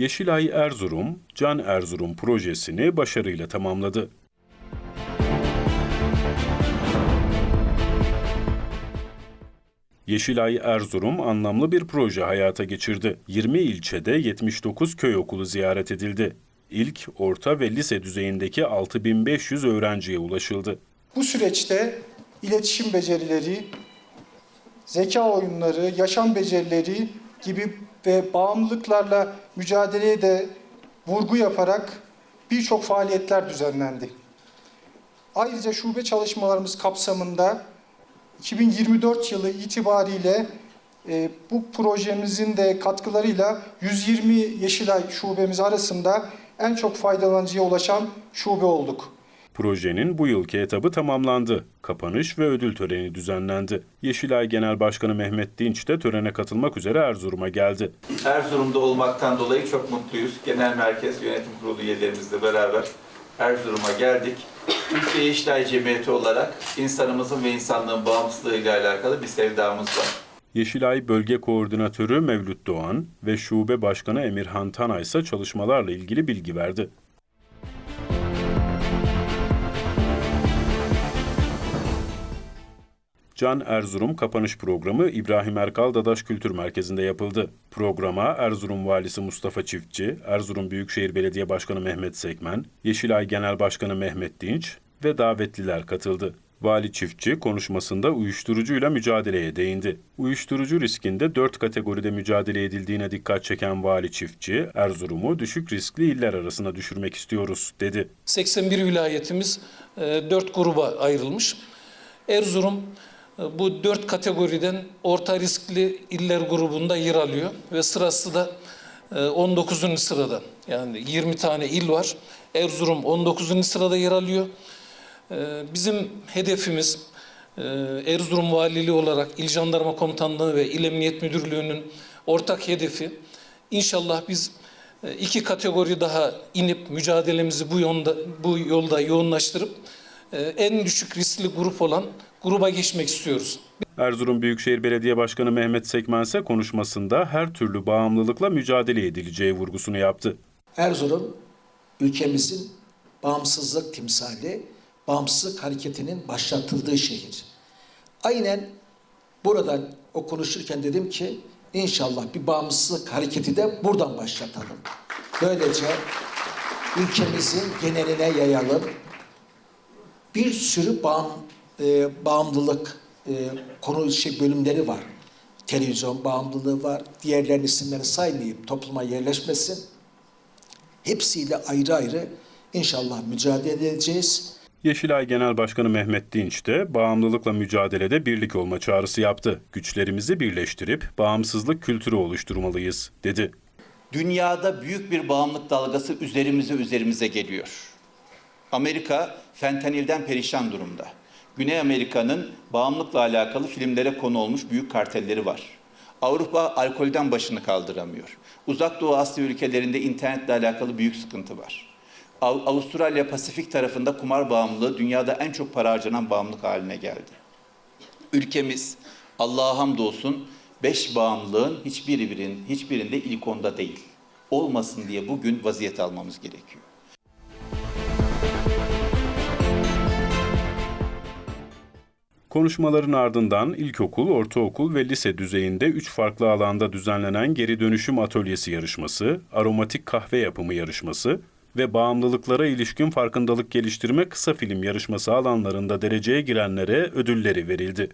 Yeşilay Erzurum, Can Erzurum projesini başarıyla tamamladı. Yeşilay Erzurum anlamlı bir proje hayata geçirdi. 20 ilçede 79 köy okulu ziyaret edildi. İlk, orta ve lise düzeyindeki 6500 öğrenciye ulaşıldı. Bu süreçte iletişim becerileri, zeka oyunları, yaşam becerileri gibi ve bağımlılıklarla mücadeleye de vurgu yaparak birçok faaliyetler düzenlendi. Ayrıca şube çalışmalarımız kapsamında 2024 yılı itibariyle e, bu projemizin de katkılarıyla 120 Yeşilay şubemiz arasında en çok faydalanıcıya ulaşan şube olduk. Projenin bu yılki etabı tamamlandı. Kapanış ve ödül töreni düzenlendi. Yeşilay Genel Başkanı Mehmet Dinç de törene katılmak üzere Erzurum'a geldi. Erzurum'da olmaktan dolayı çok mutluyuz. Genel Merkez Yönetim Kurulu üyelerimizle beraber Erzurum'a geldik. Türkiye İşler Cemiyeti olarak insanımızın ve insanlığın bağımsızlığıyla alakalı bir sevdamız var. Yeşilay Bölge Koordinatörü Mevlüt Doğan ve Şube Başkanı Emirhan Tanay ise çalışmalarla ilgili bilgi verdi. Can Erzurum kapanış programı İbrahim Erkal Dadaş Kültür Merkezi'nde yapıldı. Programa Erzurum Valisi Mustafa Çiftçi, Erzurum Büyükşehir Belediye Başkanı Mehmet Sekmen, Yeşilay Genel Başkanı Mehmet Dinç ve davetliler katıldı. Vali Çiftçi konuşmasında uyuşturucuyla mücadeleye değindi. Uyuşturucu riskinde dört kategoride mücadele edildiğine dikkat çeken Vali Çiftçi, Erzurum'u düşük riskli iller arasına düşürmek istiyoruz, dedi. 81 vilayetimiz 4 gruba ayrılmış. Erzurum e, bu 4 kategoriden orta riskli iller grubunda yer alıyor ve sırası da e, 19. sırada. Yani 20 tane il var. Erzurum 19. sırada yer alıyor. E, Bizim hedefimiz e, Erzurum Valiliği olarak İl Jandarma Komutanlığı ve İl Emniyet Müdürlüğü'nün ortak hedefi inşallah biz e, iki kategori daha inip mücadelemizi bu yolda bu yolda yoğunlaştırıp e, en düşük riskli grup olan gruba geçmek istiyoruz. Erzurum Büyükşehir Belediye Başkanı Mehmet Sekmen ise konuşmasında her türlü bağımlılıkla mücadele edileceği vurgusunu yaptı. Erzurum ülkemizin bağımsızlık timsali, bağımsızlık hareketinin başlatıldığı şehir. Aynen buradan o konuşurken dedim ki inşallah bir bağımsızlık hareketi de buradan başlatalım. Böylece ülkemizin geneline yayalım. Bir sürü bağım, e, bağımlılık e, konu şey bölümleri var. Televizyon bağımlılığı var. Diğerlerinin isimlerini saymayayım. Topluma yerleşmesin. Hepsiyle ayrı ayrı inşallah mücadele edeceğiz. Yeşilay Genel Başkanı Mehmet Dinç de bağımlılıkla mücadelede birlik olma çağrısı yaptı. Güçlerimizi birleştirip bağımsızlık kültürü oluşturmalıyız, dedi. Dünyada büyük bir bağımlılık dalgası üzerimize üzerimize geliyor. Amerika fentanilden perişan durumda. Güney Amerika'nın bağımlılıkla alakalı filmlere konu olmuş büyük kartelleri var. Avrupa alkolden başını kaldıramıyor. Uzak Doğu Asya ülkelerinde internetle alakalı büyük sıkıntı var. Av- Avustralya Pasifik tarafında kumar bağımlılığı dünyada en çok para harcanan bağımlılık haline geldi. Ülkemiz Allah'a hamdolsun beş bağımlılığın hiçbiri birin, hiçbirinde ilk onda değil. Olmasın diye bugün vaziyet almamız gerekiyor. Konuşmaların ardından ilkokul, ortaokul ve lise düzeyinde 3 farklı alanda düzenlenen geri dönüşüm atölyesi yarışması, aromatik kahve yapımı yarışması ve bağımlılıklara ilişkin farkındalık geliştirme kısa film yarışması alanlarında dereceye girenlere ödülleri verildi.